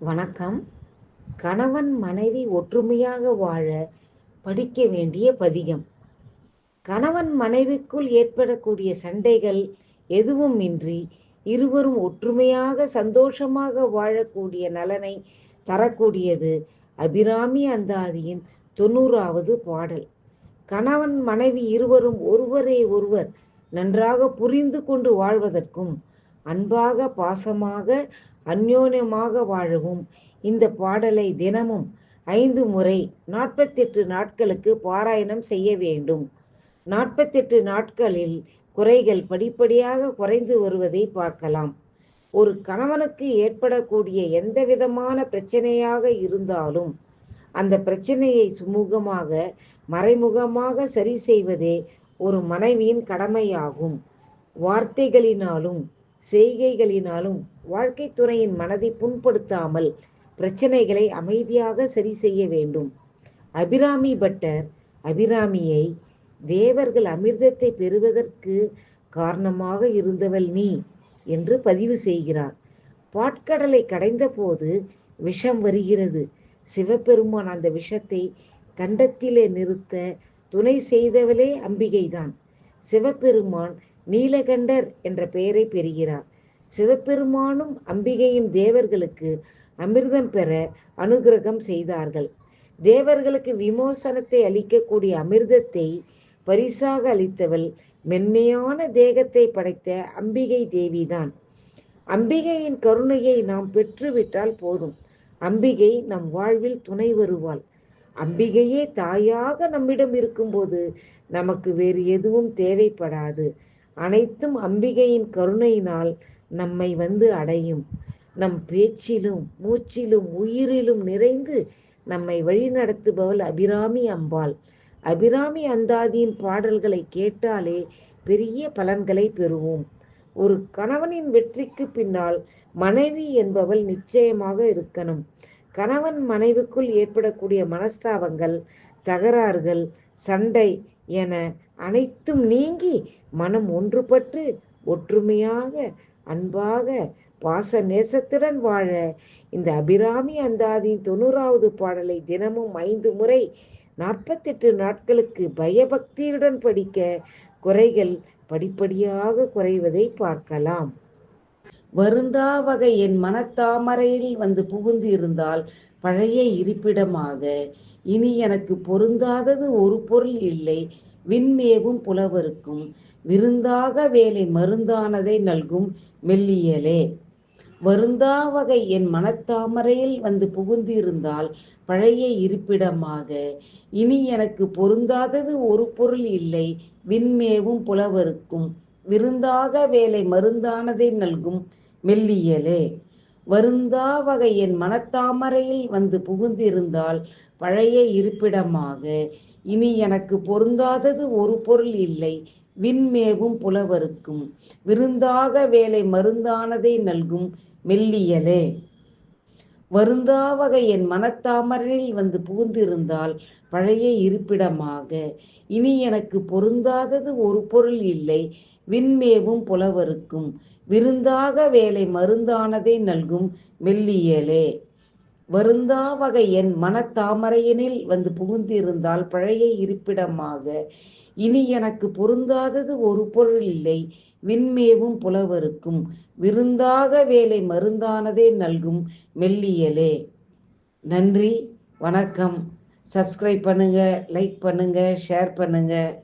வணக்கம். கணவன் மனைவி ஒற்றுமையாக வாழ படிக்க வேண்டிய பதிகம். கணவன் மனைவிக்குள் ஏற்படக்கூடிய சண்டைகள் எதுவும் இன்றி இருவரும் ஒற்றுமையாக சந்தோஷமாக வாழக்கூடிய நலனை தரக்கூடியது அபிராமி அந்தாதியின் தொண்ணூறாவது பாடல். கணவன் மனைவி இருவரும் ஒருவரை ஒருவர் நன்றாக புரிந்து கொண்டு வாழ்வதற்கும் அன்பாக பாசமாக அந்யோன்யமாக வாழவும். இந்த பாடலை தினமும் ஐந்து முறை நாற்பத்தெட்டு நாட்களுக்கு பாராயணம் செய்ய வேண்டும். நாற்பத்தெட்டு நாட்களில் குறைகள் படிப்படியாக குறைந்து வருவதை பார்க்கலாம். ஒரு கணவனுக்கு ஏற்படக்கூடிய எந்த விதமான பிரச்சனையாக இருந்தாலும் அந்த பிரச்சனையை சுமூகமாக மறைமுகமாக சரி செய்வதே ஒரு மனைவியின் கடமையாகும். வார்த்தைகளினாலும் செய்கைகளினாலும் வாழ்க்கை துணையின் மனதை புண்படுத்தாமல் பிரச்சனைகளை அமைதியாக சரி செய்ய வேண்டும். அபிராமி பட்டர் அபிராமியை தேவர்கள் அமிர்தத்தை பெறுவதற்கு காரணமாக இருந்தவள் நீ என்று பதிவு செய்கிறார். பாட்கடலை கடைந்த போது விஷம் வருகிறது. சிவபெருமான் அந்த விஷத்தை கண்டத்திலே நிறுத்த துணை செய்தவளே அம்பிகைதான். சிவபெருமான் நீலகண்டர் என்ற பெயரை பெறுகிறார். சிவபெருமானும் அம்பிகையும் தேவர்களுக்கு அமிர்தம் பெற அனுகிரகம் செய்தார்கள். தேவர்களுக்கு விமோசனத்தை அளிக்கக்கூடிய அமிர்தத்தை பரிசாக அளித்தவள் மென்மையான தேகத்தை படைத்த அம்பிகை தேவிதான். அம்பிகையின் கருணையை நாம் பெற்றுவிட்டால் போதும். அம்பிகை நம் வாழ்வில் துணை வருவாள். அம்பிகையே தாயாக நம்மிடம் இருக்கும்போது நமக்கு வேறு எதுவும் தேவைப்படாது. அனைத்தும் அம்பிகையின் கருணையினால் நம்மை வந்து அடையும். நம் பேச்சிலும் மூச்சிலும் உயிரிலும் நிறைந்து நம்மை வழிநடத்துபவள் அபிராமி அம்பாள். அபிராமி அந்தாதியின் பாடல்களை கேட்டாலே பெரிய பலன்களை பெறுவோம். ஒரு கணவனின் வெற்றிக்கு பின்னால் மனைவி என்பவள் நிச்சயமாக இருக்கணும். கணவன் மனைவிக்குள் ஏற்படக்கூடிய மனஸ்தாபங்கள் தகராறுகள் சண்டை என அனைத்தும் நீங்கி மனம் ஒன்றுபட்டு ஒற்றுமையாக அன்பாக பாச நேசத்துடன் வாழ இந்த அபிராமி அந்தாதியின் தொண்ணூறாவது பாடலை தினமும் ஐந்து முறை நாற்பத்தெட்டு நாட்களுக்கு பயபக்தியுடன் படிக்க குறைகள் படிப்படியாக குறைவதை பார்க்கலாம். வருந்தா வகை என் மனத்தாமரையில் வந்து புகுந்து இருந்தால் பழைய இருப்பிடமாக. இனி எனக்கு பொருந்தாதது ஒரு பொருள் இல்லை. விண்மேவும் புலவருக்கும் விருந்தாக வேலை மருந்தானதை நல்கும் மெல்லியலே. வருந்தா வகை என் மனத்தாமரையில் வந்து புகுந்து இருந்தால் பழைய இருப்பிடமாக. இனி எனக்கு பொருந்தாதது ஒரு பொருள் இல்லை. விண்மேவும் புலவருக்கும் விருந்தாக வேலை மருந்தானதை நல்கும் மெல்லியலே. வருந்தா வகை என் மனத்தாமரையில் வந்து புகுந்திருந்தால் பழைய இருப்பிடமாக. இனி எனக்கு பொருந்தாதது ஒரு பொருள் இல்லை விண்மேவும் புலவருக்கும். விருந்தாக வேலை மருந்தானதை நல்கும் மெல்லியலே. வருந்தாவகை என் மனத்தாமரில் வந்து புகுந்திருந்தால் பழைய இருப்பிடமாக. இனி எனக்கு பொருந்தாதது ஒரு பொருள் இல்லை விண்மேவும் புலவருக்கும். விருந்தாக வேலை மருந்தானதை நல்கும் மெல்லியலே. வருந்தாவகை என் மனத்தாமரையனில் வந்து புகுந்திருந்தால் பழைய இருப்பிடமாக. இனி எனக்கு பொருந்தாதது ஒரு பொருள் இல்லை விண்மேவும் புலவருக்கும். விருந்தாக வேலை மருந்தானதே நல்கும் மெல்லியலே. நன்றி வணக்கம். சப்ஸ்கிரைப் பண்ணுங்க லைக் பண்ணுங்க ஷேர் பண்ணுங்க.